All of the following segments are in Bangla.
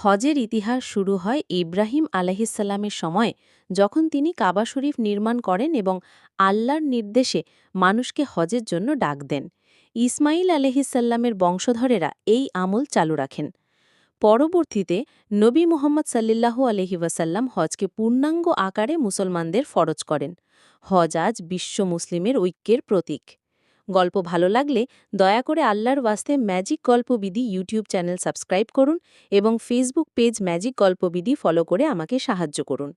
হজের ইতিহাস শুরু হয় ইব্রাহিম আলহিসাল্লামের সময়, যখন তিনি কাবা শরীফ নির্মাণ করেন এবং আল্লাহর নির্দেশে মানুষকে হজের জন্য ডাক দেন। ইসমাইল আলহিসাল্লামের বংশধরেরা এই আমল চালু রাখেন। পরবর্তীতে নবী মোহাম্মদ সাল্লিল্লাহু আলহি ওয়াসাল্লাম হজকে পূর্ণাঙ্গ আকারে মুসলমানদের ফরজ করেন। হজ আজ বিশ্ব মুসলিমের ঐক্যের প্রতীক। গল্প ভালো লাগলে দয়া করে আল্লাহর ওয়াস্তে ম্যাজিক গল্পবিধি ইউটিউব চ্যানেল সাবস্ক্রাইব করুন এবং ফেসবুক পেজ ম্যাজিক গল্পবিধি ফলো করে আমাকে সাহায্য করুন।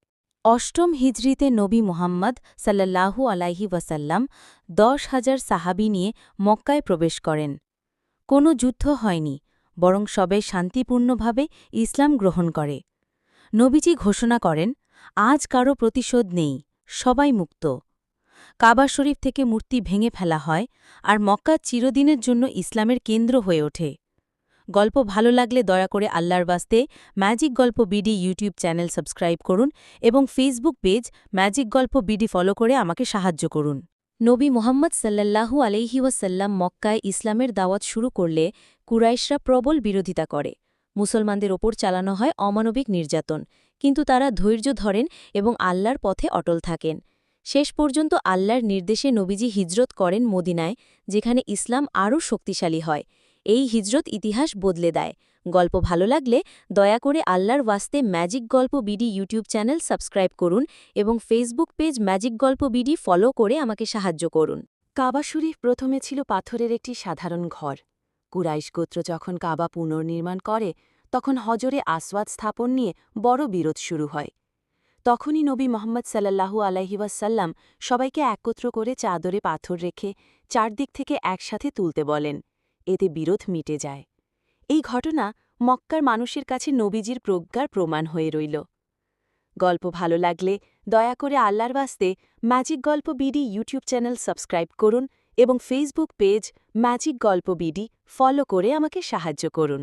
অষ্টম হিজরিতে নবী মুহাম্মদ সাল্লাল্লাহু আলাইহি ওয়াসাল্লাম দশ হাজার সাহাবি নিয়ে মক্কায় প্রবেশ করেন। কোনো যুদ্ধ হয়নি, বরং সবে শান্তিপূর্ণভাবে ইসলাম গ্রহণ করে। নবীজি ঘোষণা করেন, আজ কারও প্রতিশোধ নেই, সবাই মুক্ত। কাবা শরীফ থেকে মূর্তি ভেঙে ফেলা হয় আর মক্কা চিরদিনের জন্য ইসলামের কেন্দ্র হয়ে ওঠে। গল্প ভালো লাগলে দয়া করে আল্লাহর বাস্তে ম্যাজিক গল্প বিডি ইউটিউব চ্যানেল সাবস্ক্রাইব করুন এবং Facebook page magic Golpo BD follow করে আমাকে সাহায্য করুন। নবী মোহাম্মদ সাল্লাল্লাহু আলহি ওয়াসাল্লাম মক্কায় ইসলামের দাওয়াত শুরু করলে কুরাইশরা প্রবল বিরোধিতা করে। মুসলমানদের ওপর চালানো হয় অমানবিক নির্যাতন, কিন্তু তারা ধৈর্য ধরেন এবং আল্লাহর পথে অটল থাকেন। শেষ পর্যন্ত আল্লাহর নির্দেশে নবীজি হিজরত করেন মদিনায়, যেখানে ইসলাম আরও শক্তিশালী হয়। এই হিজরত ইতিহাস বদলে দেয়। গল্প ভালো লাগলে দয়া করে আল্লাহর ওয়াস্তে ম্যাজিক গল্প বিডি ইউটিউব চ্যানেল সাবস্ক্রাইব করুন এবং Facebook page magic Golpo BD follow করে আমাকে সাহায্য করুন। কাবা শরীফ প্রথমে ছিল পাথরের একটি সাধারণ ঘর। কুরাইশ গোত্র যখন কাবা পুনর্নির্মাণ করে, তখন হজরে আসওয়াদ স্থাপন নিয়ে বড় বিরোধ শুরু হয়। তখনই নবী মোহাম্মদ সাল্লাহু আলাইহিওয়াসাল্লাম সবাইকে একত্র করে চাদরে পাথর রেখে চারদিক থেকে একসাথে তুলতে বলেন। এতে বিরোধ মিটে যায়। এই ঘটনা মক্কার মানুষের কাছে নবীজির প্রজ্ঞার প্রমাণ হয়ে রইল। গল্প ভালো লাগলে দয়া করে আল্লাহর বাস্তে ম্যাজিক গল্প বিডি ইউটিউব চ্যানেল সাবস্ক্রাইব করুন এবং Facebook page magic Golpo BD follow করে আমাকে সাহায্য করুন।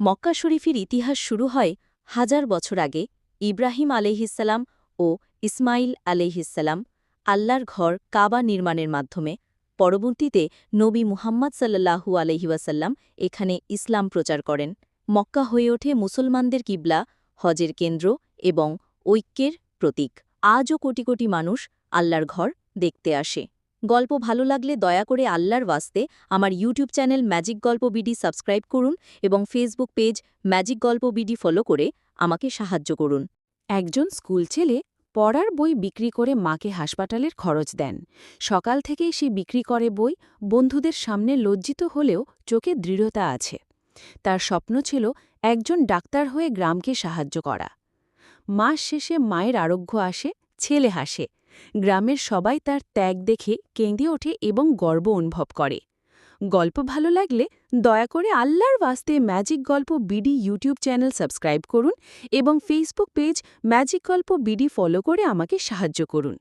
মক্কা শরীফের ইতিহাস শুরু হয় হাজার বছর আগে ইব্রাহিম আলহিসাল্লাম ও ইসমাইল আলহিসাল্লাম আল্লাহর ঘর কাবা নির্মাণের মাধ্যমে, পরবর্তীতে নবী মুহাম্মদ সাল্লাহু আলহিউসাল্লাম এখানে ইসলাম প্রচার করেন। মক্কা হয়ে ওঠে মুসলমানদের কিবলা, হজের কেন্দ্র এবং ঐক্যের প্রতীক। আজও কোটি কোটি মানুষ আল্লাহর ঘর দেখতে আসে। গল্প ভালো লাগলে দয়া করে আল্লাহর ওয়াস্তে আমার YouTube channel magic Golpo BD subscribe করুন এবং Facebook page magic Golpo BD follow করে আমাকে সাহায্য করুন। একজন স্কুল ছেলে পড়ার বই বিক্রি করে মাকে হাসপাতালের খরচ দেন। সকাল থেকেই সে বিক্রি করে বই বন্ধুদের সামনে লজ্জিত হলেও চোখে দৃঢ়তা আছে। তার স্বপ্ন ছিল একজন ডাক্তার হয়ে গ্রামকে সাহায্য করা। মাস শেষে মায়ের আরোগ্য আসে, ছেলে হাসে। গ্রামের সবাই তার ত্যাগ দেখে কেঁদে ওঠে এবং গর্ব অনুভব করে। গল্প ভালো লাগলে দয়া করে আল্লাহর বাস্তে ম্যাজিক গল্প বিডি ইউটিউব চ্যানেল সাবস্ক্রাইব করুন এবং Facebook page magic Golpo BD follow করে আমাকে সাহায্য করুন।